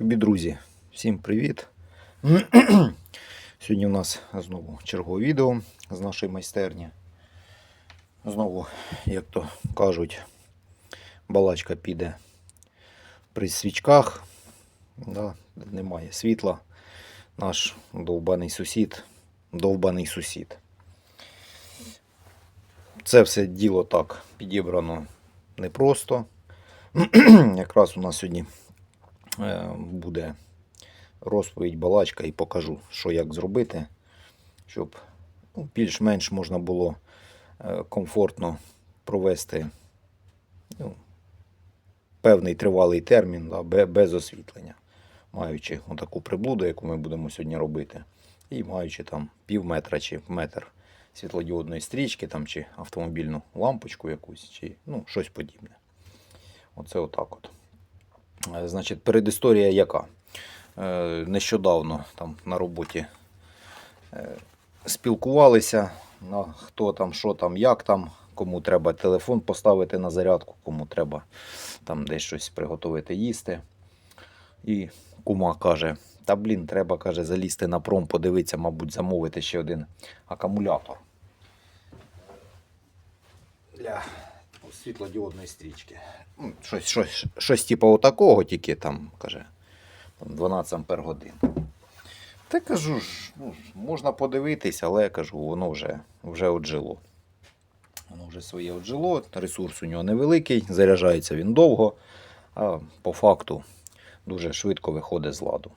Любі друзі, всім привіт! Сьогодні у нас знову чергове відео з нашої майстерні. Знову, як то кажуть, балачка піде при свічках. Да, немає світла. Наш довбаний сусід, довбаний сусід. Це все діло так підібрано непросто. Якраз у нас сьогодні буде розповідь балачка і покажу, що як зробити, щоб ну, більш-менш можна було е, комфортно провести ну, певний тривалий термін да, без освітлення, маючи отаку приблуду, яку ми будемо сьогодні робити, і маючи там пів метра чи метр світлодіодної стрічки там, чи автомобільну лампочку якусь, чи ну, щось подібне. Оце отак от. Е, Значить, передісторія яка? Е, Нещодавно там на роботі е, спілкувалися, на хто там, що там, як там, кому треба телефон поставити на зарядку, кому треба там десь щось приготувати їсти. І кума каже: та блін, треба каже, залізти на пром, подивитися, мабуть, замовити ще один акумулятор. Для світлодіодної стрічки. Ну, Щось, щось, щось типу отакого, тільки там, каже, там 12 ампер годин. Та кажу ж, ну, можна подивитись, але кажу, воно вже, вже отжило. Воно вже своє отжило, ресурс у нього невеликий, заряджається він довго, а по факту дуже швидко виходить з ладу.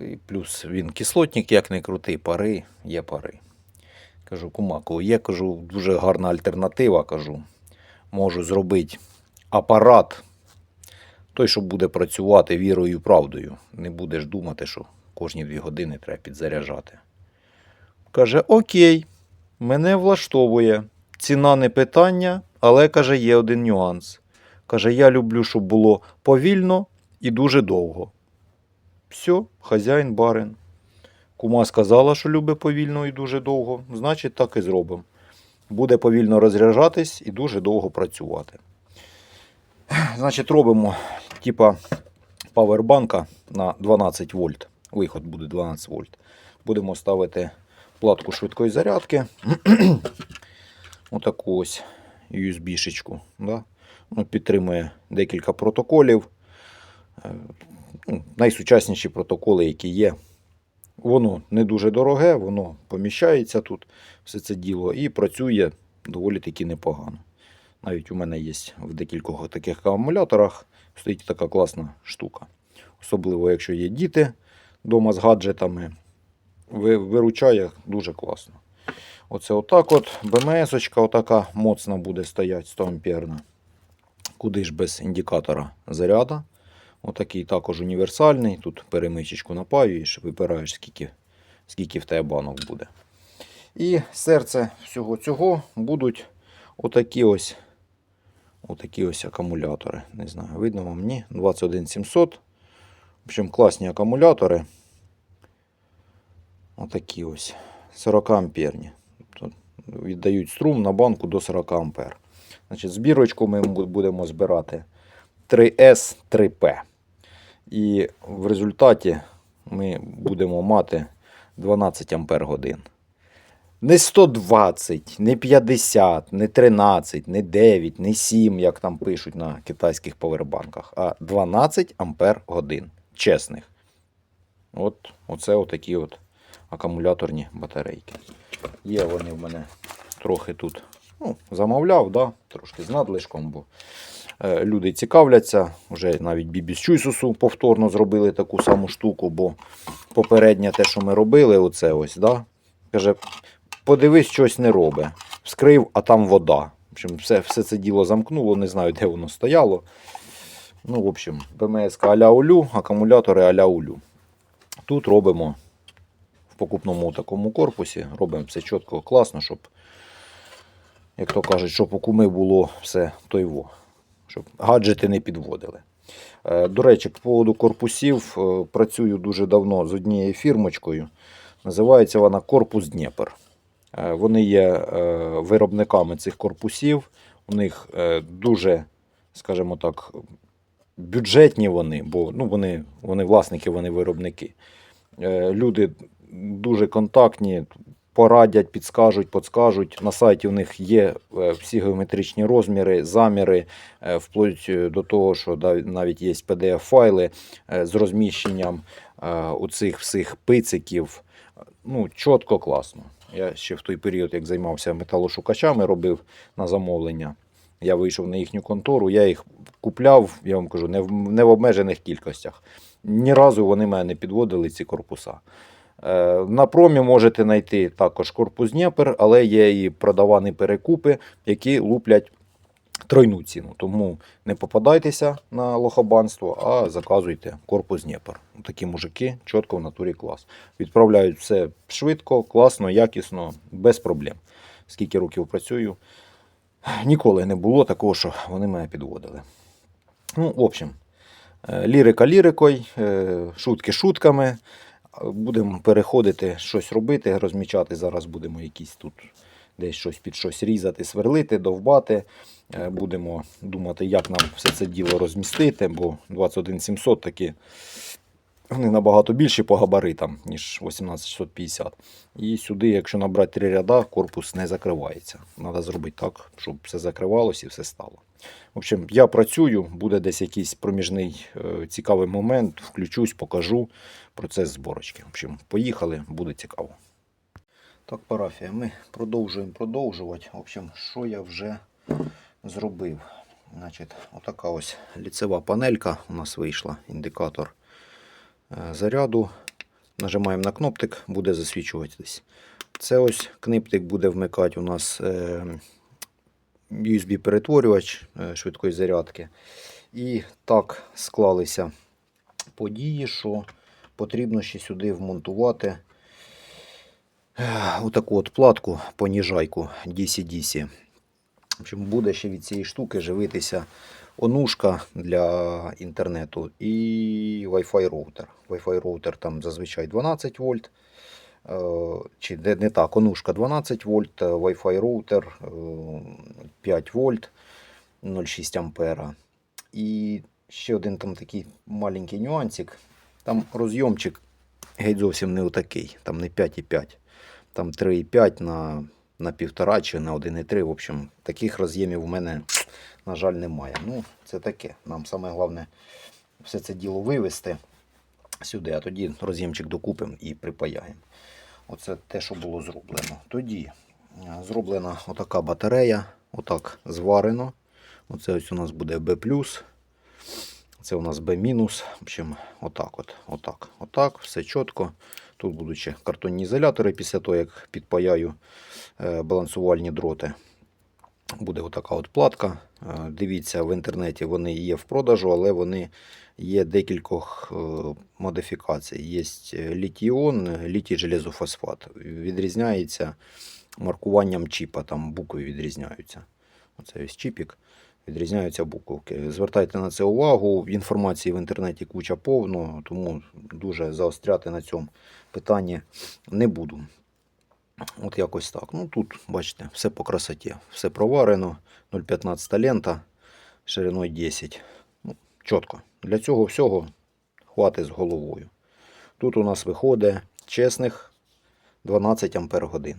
І плюс він кислотник, як не крутий, пари, є пари. Кажу, кумаку, є кажу, дуже гарна альтернатива. Кажу, можу зробити апарат, той, що буде працювати вірою і правдою. Не будеш думати, що кожні дві години треба підзаряджати. Каже, окей, мене влаштовує. Ціна не питання, але каже, є один нюанс. Каже, я люблю, щоб було повільно і дуже довго. Все, хазяїн барин. Кума сказала, що любить повільно і дуже довго, значить так і зробимо. Буде повільно розряджатись і дуже довго працювати. Значить, робимо типа павербанка на 12 вольт. Виход буде 12 вольт. Будемо ставити платку швидкої зарядки. Отаку ось USB-шечку. Да? Ну, підтримує декілька протоколів. Е, ну, найсучасніші протоколи, які є. Воно не дуже дороге, воно поміщається тут, все це діло, і працює доволі таки непогано. Навіть у мене є в декількох таких акумуляторах стоїть така класна штука. Особливо, якщо є діти вдома з гаджетами, виручає дуже класно. Оце отак от БМС-очка отака моцна буде стояти 100 амперна. Куди ж без індикатора заряда. Отакий також універсальний. Тут перемичечку напаюєш, вибираєш, скільки, скільки в тебе банок буде. І серце всього цього будуть отакі ось, отакі ось акумулятори. Не знаю, видно вам ні. 21700. В общем, класні акумулятори. Отакі ось. 40 амперні. Тобто віддають струм на банку до 40 ампер. Значить, збірочку ми будемо збирати 3S 3P. І в результаті ми будемо мати 12 ампер годин. Не 120, не 50, не 13, не 9, не 7, як там пишуть на китайських павербанках, а 12 ампер годин. Чесних. От, оце отакі от акумуляторні батарейки. Є вони в мене трохи тут ну, замовляв, да? трошки з надлишком, бо люди цікавляться. Вже навіть Бібі з Чуйсусу повторно зробили таку саму штуку, бо попереднє те, що ми робили, оце ось, да? каже, подивись, щось не робить. Вскрив, а там вода. В общем, все, все це діло замкнуло, не знаю, де воно стояло. Ну, в общем, БМС аля Улю, акумулятори аля Улю. Тут робимо в покупному такому корпусі, робимо все чітко, класно, щоб, як то кажуть, щоб у куми було все тойво, щоб гаджети не підводили. Е, До речі, по поводу корпусів е, працюю дуже давно з однією фірмочкою. Називається вона Корпус Дніпр. Е, Вони є виробниками цих корпусів. У них дуже, скажімо так, бюджетні вони, бо ну, вони, вони власники, вони виробники. Люди дуже контактні, порадять, підскажуть, подскажуть. На сайті у них є е, всі геометричні розміри, заміри, е, вплоть е, до того, що навіть є PDF-файли з розміщенням у цих всіх пициків. Ну, чітко, класно. Я ще в той період, як займався металошукачами, робив на замовлення. Я вийшов на їхню контору, я їх купляв, я вам кажу, не в, не в обмежених кількостях. Ні разу вони мене не підводили, ці корпуса. Е, На промі можете знайти також корпус Дніпр, але є і продавані перекупи, які луплять тройну ціну. Тому не попадайтеся на лохобанство, а заказуйте корпус Дніпр. Такі мужики чітко в натурі клас. Відправляють все швидко, класно, якісно, без проблем. Скільки років працюю, ніколи не було такого, що вони мене підводили. Ну, в общем, е, лірика лірикою, е, шутки шутками. Будемо переходити, щось робити, розмічати. Зараз будемо якісь тут десь щось під щось різати, сверлити, довбати. Е, Будемо думати, як нам все це діло розмістити, бо 21700 такі вони набагато більші по габаритам, ніж 18650. І сюди, якщо набрати три ряда, корпус не закривається. Треба зробити так, щоб все закривалося і все стало. В общем, я працюю, буде десь якийсь проміжний е, цікавий момент, включусь, покажу процес зборочки. В общем, поїхали, буде цікаво. Так, парафія, ми продовжуємо продовжувати. В общем, що я вже зробив? Значить, отака ось ліцева панелька у нас вийшла, індикатор е, заряду. Нажимаємо на кноптик, буде засвічуватись. Це ось книптик буде вмикати у нас е, USB-перетворювач е, швидкої зарядки. І так склалися події, що потрібно ще сюди вмонтувати е, отаку от платку, поніжайку DC-DC. Буде ще від цієї штуки живитися онушка для інтернету і Wi-Fi роутер. Wi-Fi роутер там зазвичай 12 вольт. Е, Чи не, не так, онушка 12 вольт, е, Wi-Fi роутер е, 5 вольт 0,6 ампера. І ще один там такий маленький нюансик. Там розйомчик геть зовсім не отакий. Там не 5,5, там 3,5 на, на 1,5 чи на 1,3. В общем, таких роз'ємів у мене, на жаль, немає. Ну, це таке. Нам саме головне все це діло вивести сюди, а тоді роз'ємчик докупимо і припаяємо. Оце те, що було зроблено. Тоді е, зроблена отака батарея, отак зварено. Оце ось у нас буде B+. Це у нас B-. В общем, отак от, отак, отак, все чітко. Тут будуть ще картонні ізолятори після того, як підпаяю е, балансувальні дроти. Буде отака от платка. Е, Дивіться, в інтернеті вони є в продажу, але вони є декількох е, модифікацій. Є літій-іон, літій железофосфат. Відрізняється маркуванням чіпа, там букви відрізняються. Оце ось чіпік. Відрізняються буковки. Звертайте на це увагу. Інформації в інтернеті куча повно, тому дуже заостряти на цьому питанні не буду. От якось так. Ну тут, бачите, все по красоті. Все проварено. 0,15 лента шириною 10. Ну, чітко. Для цього всього хватить з головою. Тут у нас виходить чесних 12 ампер годин.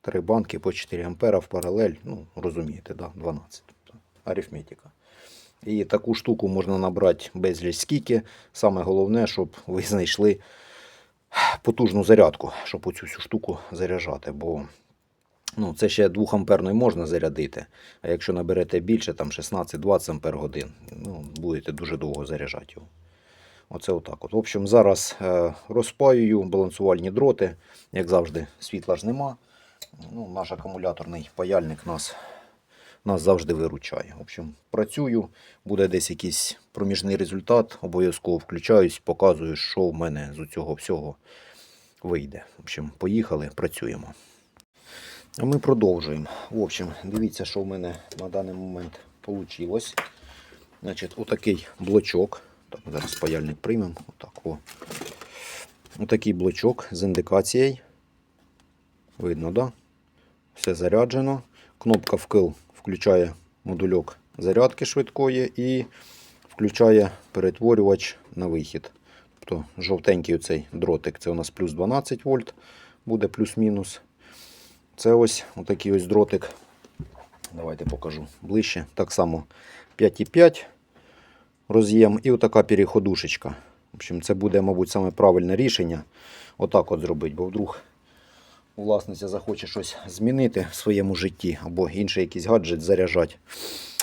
Три банки по 4 ампера в паралель. Ну, розумієте, да, 12. Арифметика. І таку штуку можна набрати безліч скільки. Саме головне, щоб ви знайшли потужну зарядку, щоб оцю всю штуку заряджати. Бо ну, це ще 2 амперної можна зарядити. А якщо наберете більше, там 16-20 ампер годин, ну, будете дуже довго заряджати його. Оце отак. От. В общем, зараз е, розпаюю балансувальні дроти. Як завжди, світла ж нема. Ну, наш акумуляторний паяльник нас, нас завжди виручає. В общем, працюю, буде десь якийсь проміжний результат, обов'язково включаюсь, показую, що в мене з цього всього вийде. В общем, поїхали, працюємо. А ми продовжуємо. В общем, дивіться, що в мене на даний момент вийшло. Значить, отакий блочок. Так, зараз паяльник приймемо. Отак, о. Отакий блочок з індикацією. Видно, да? Все заряджено. Кнопка вкл включає модульок зарядки швидкої і включає перетворювач на вихід. Тобто жовтенький оцей дротик, це у нас плюс 12 вольт, буде плюс-мінус. Це ось отакий ось дротик. Давайте покажу ближче. Так само 5,5 роз'єм і отака переходушечка. В общем, це буде, мабуть, саме правильне рішення. Отак от зробити, бо вдруг власниця захоче щось змінити в своєму житті або інший якийсь гаджет заряджати.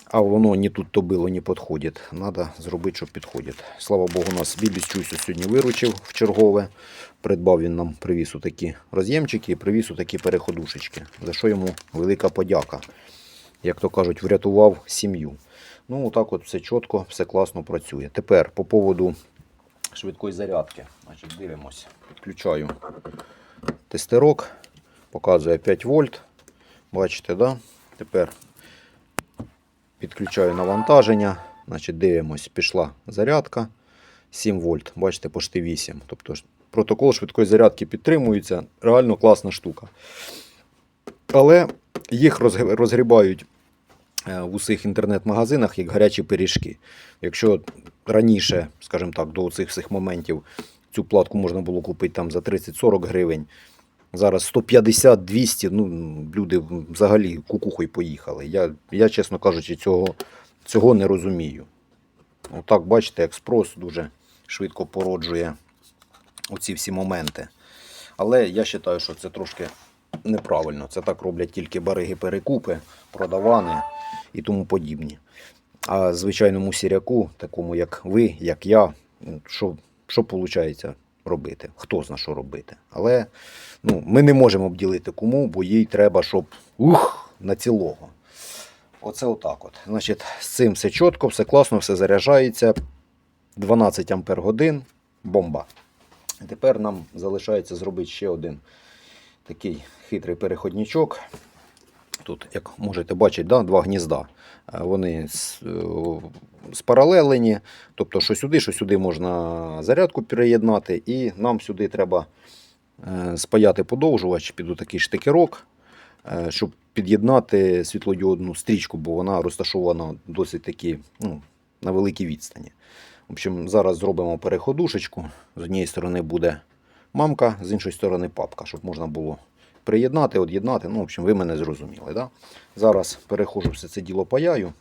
А воно ні тут то било, не підходить. Треба зробити, щоб підходить. Слава Богу, у нас Бібіс Чуйсу сьогодні виручив в чергове. Придбав він нам привіз такі роз'ємчики і привіз такі переходушечки. За що йому велика подяка. Як то кажуть, врятував сім'ю. Ну, отак от все чітко, все класно працює. Тепер по поводу швидкої зарядки. Значить, дивимося. Підключаю тестерок. Показує 5 вольт. Бачите, да? Тепер підключаю навантаження. Значить, дивимось, пішла зарядка 7 вольт. Бачите, почти 8. Тобто протокол швидкої зарядки підтримується. Реально класна штука. Але їх розгрібають е, в усіх інтернет-магазинах як гарячі пиріжки. Якщо раніше, скажімо так, до цих всіх моментів цю платку можна було купити там за 30-40 гривень. Зараз 150-200, ну, люди взагалі кукухою поїхали. Я, я чесно кажучи, цього, цього не розумію. Отак, бачите, як спрос дуже швидко породжує оці всі моменти. Але я вважаю, що це трошки неправильно. Це так роблять тільки бариги-перекупи, продавани і тому подібні. А звичайному сіряку, такому як ви, як я, що, що виходить робити? Хто зна, що робити? Але ну, ми не можемо обділити кому, бо їй треба, щоб ух, на цілого. Оце отак от. Значить, з цим все чітко, все класно, все заряджається. 12 ампер годин, бомба. Тепер нам залишається зробити ще один такий хитрий переходничок. Тут, як можете бачити, да, два гнізда. Е, Вони е, спаралелені. Тобто, що сюди, що сюди можна зарядку переєднати, і нам сюди треба е, спаяти подовжувач під такий штикерок, щоб під'єднати світлодіодну стрічку, бо вона розташована досить таки ну, на великій відстані. В общем, зараз зробимо переходушечку. З однієї сторони буде мамка, з іншої сторони папка, щоб можна було приєднати, од'єднати. Ну, в общем, ви мене зрозуміли. Да? Зараз перехожу все це діло паяю.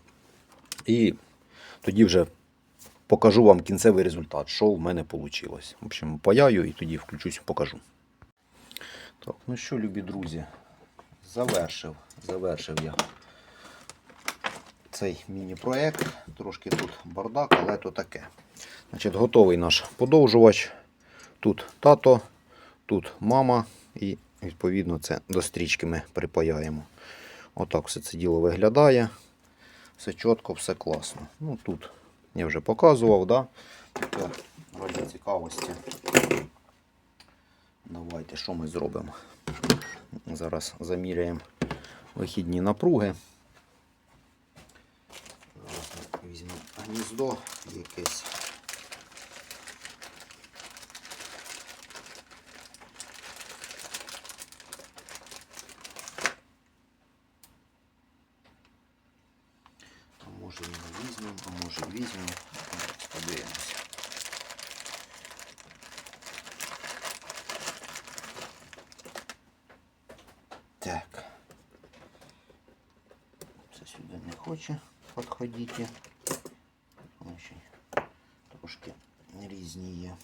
І тоді вже покажу вам кінцевий результат, що в мене вийшло. В общем, паяю і тоді включусь, покажу. Так, ну що, любі друзі, завершив, завершив я цей міні-проект. Трошки тут бардак, але то таке. Значить, готовий наш подовжувач. Тут тато, тут мама і відповідно це до стрічки ми припаяємо. Отак все це діло виглядає. Все чітко, все класно. Ну тут я вже показував, да? Тепер раді цікавості. Давайте що ми зробимо. Зараз заміряємо вихідні напруги. Зараз візьмемо гніздо якесь. А може не візьмемо, а може візьмемо. Зараз Подивимось. Так. Це сюди не хоче підходити. Значить, трошки різні є.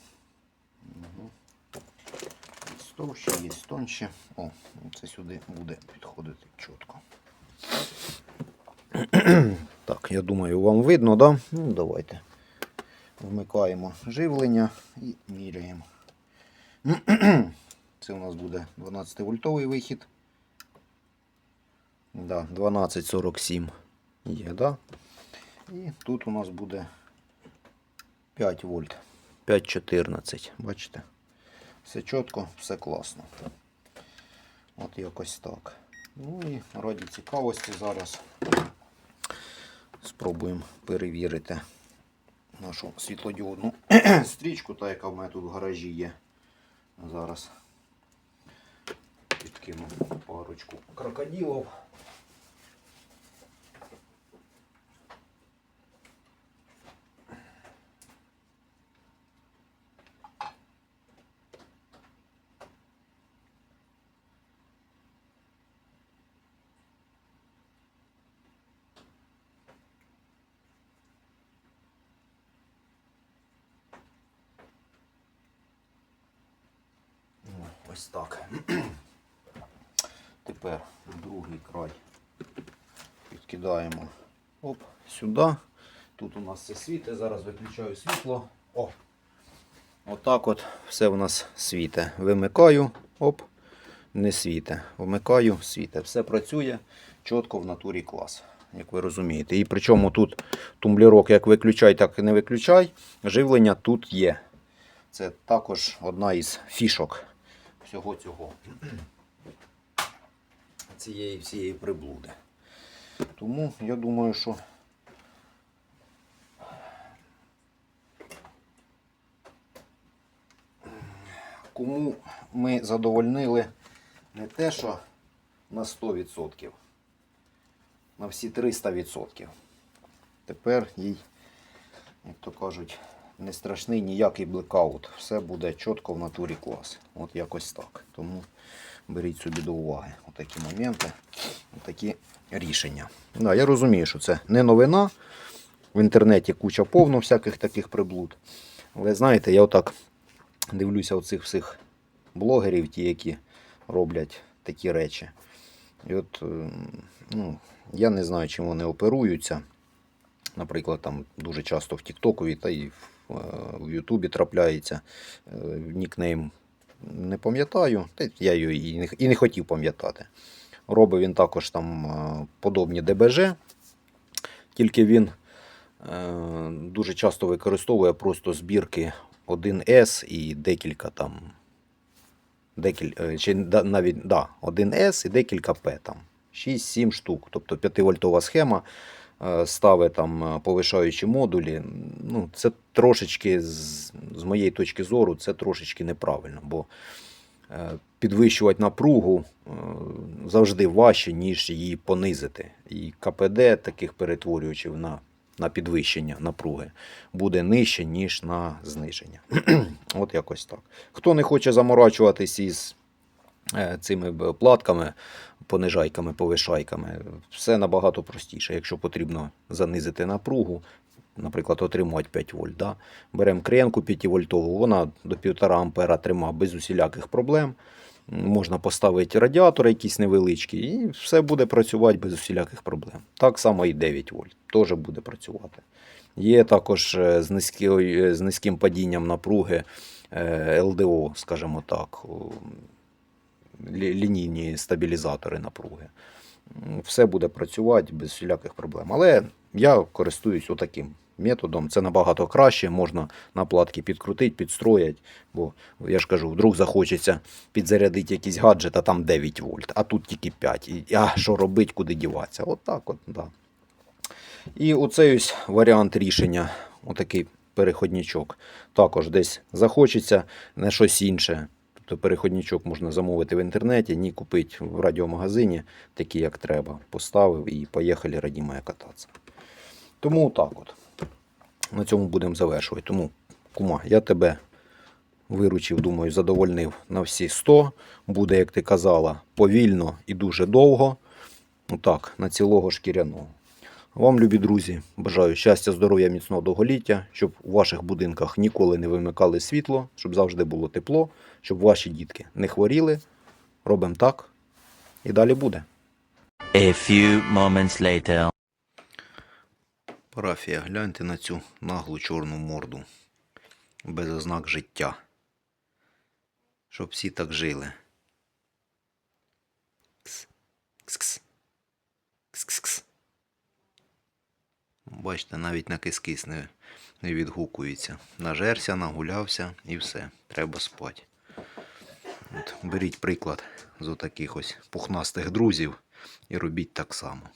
Угу. Товще, є тонше. О, це сюди буде підходити чітко. Так, я думаю, вам видно, да? Ну, давайте. Вмикаємо живлення і міряємо. Це у нас буде 12 вольтовий вихід. Да, 1247 є, да? І тут у нас буде 5 вольт. 5,14. Бачите? Все чітко, все класно. От якось так. Ну і раді цікавості зараз спробуємо перевірити нашу світлодіодну стрічку, та яка в мене тут в гаражі є. Зараз підкину парочку крокодилів. Ось так. Тепер другий край підкидаємо оп, сюди. Тут у нас все світе. Зараз виключаю світло. О! Отак от все у нас світе. Вимикаю, оп, не світе. Вмикаю, світе. Все працює чітко в натурі клас, як ви розумієте. І причому тут тумблірок як виключай, так і не виключай. Живлення тут є. Це також одна із фішок всього цього. Цієї всієї приблуди. Тому я думаю, що кому ми задовольнили не те, що на 100%, на всі 300%. Тепер їй, як то кажуть, не страшний ніякий блекаут. Все буде чітко в натурі клас. От якось так. Тому беріть собі до уваги отакі моменти, такі рішення. Да, я розумію, що це не новина. В інтернеті куча повно всяких таких приблуд. Але знаєте, я отак дивлюся оцих всіх блогерів, ті, які роблять такі речі. І от, е, ну, я не знаю, чим вони оперуються. Наприклад, там дуже часто в Тіктокові та і в, е, Ютубі трапляється е, нікнейм. Не пам'ятаю, я його і не хотів пам'ятати. Робить він також там е, подобні ДБЖ, тільки він е, дуже часто використовує просто збірки 1С і декілька там. Декіль, чи навіть да, 1С і декілька П там. 6-7 штук. Тобто 5-вольтова схема е, ставить там е, повишаючі модулі. Ну, це трошечки, з, з моєї точки зору, це трошечки неправильно, бо е, підвищувати напругу е, завжди важче, ніж її понизити. І КПД таких перетворювачів на, на підвищення напруги буде нижче, ніж на зниження. От якось так. Хто не хоче заморачуватись із е, цими платками, понижайками, повишайками, все набагато простіше. Якщо потрібно занизити напругу, наприклад, отримувати 5 вольт, да? беремо кренку 5 вольтову, вона до 1,5 ампера трима без усіляких проблем. Можна поставити радіатор якийсь невеличкий, і все буде працювати без усіляких проблем. Так само і 9 вольт теж буде працювати. Є також е, з, низькою, з низьким падінням напруги е, ЛДО, скажімо так, лінійні стабілізатори напруги. Все буде працювати без всіляких проблем. Але я користуюсь отаким методом. Це набагато краще. Можна на платки підкрутити, підстроїти. Бо я ж кажу, вдруг захочеться підзарядити якийсь гаджет, а там 9 вольт, а тут тільки 5. І а що робити, куди діватися? От так от, да. І оцей ось варіант рішення, отакий переходничок. Також десь захочеться на щось інше. Тобто переходничок можна замовити в інтернеті, ні купити в радіомагазині, такі як треба. Поставив і поїхали радімає кататися. Тому так от. На цьому будемо завершувати. Тому, кума, я тебе виручив, думаю, задовольнив на всі 100. Буде, як ти казала, повільно і дуже довго. Отак, на цілого шкіряного. Вам, любі друзі, бажаю щастя, здоров'я, міцного довголіття, щоб у ваших будинках ніколи не вимикали світло, щоб завжди було тепло, щоб ваші дітки не хворіли. Робимо так. І далі буде. A few moments later. Парафія, гляньте на цю наглу чорну морду. Без ознак життя. Щоб всі так жили. Кс. Кс-кс. Кс-кс-кс. Бачите, навіть на кис-кис не, не відгукується. Нажерся, нагулявся і все. Треба спати. От, беріть приклад з отаких ось пухнастих друзів і робіть так само.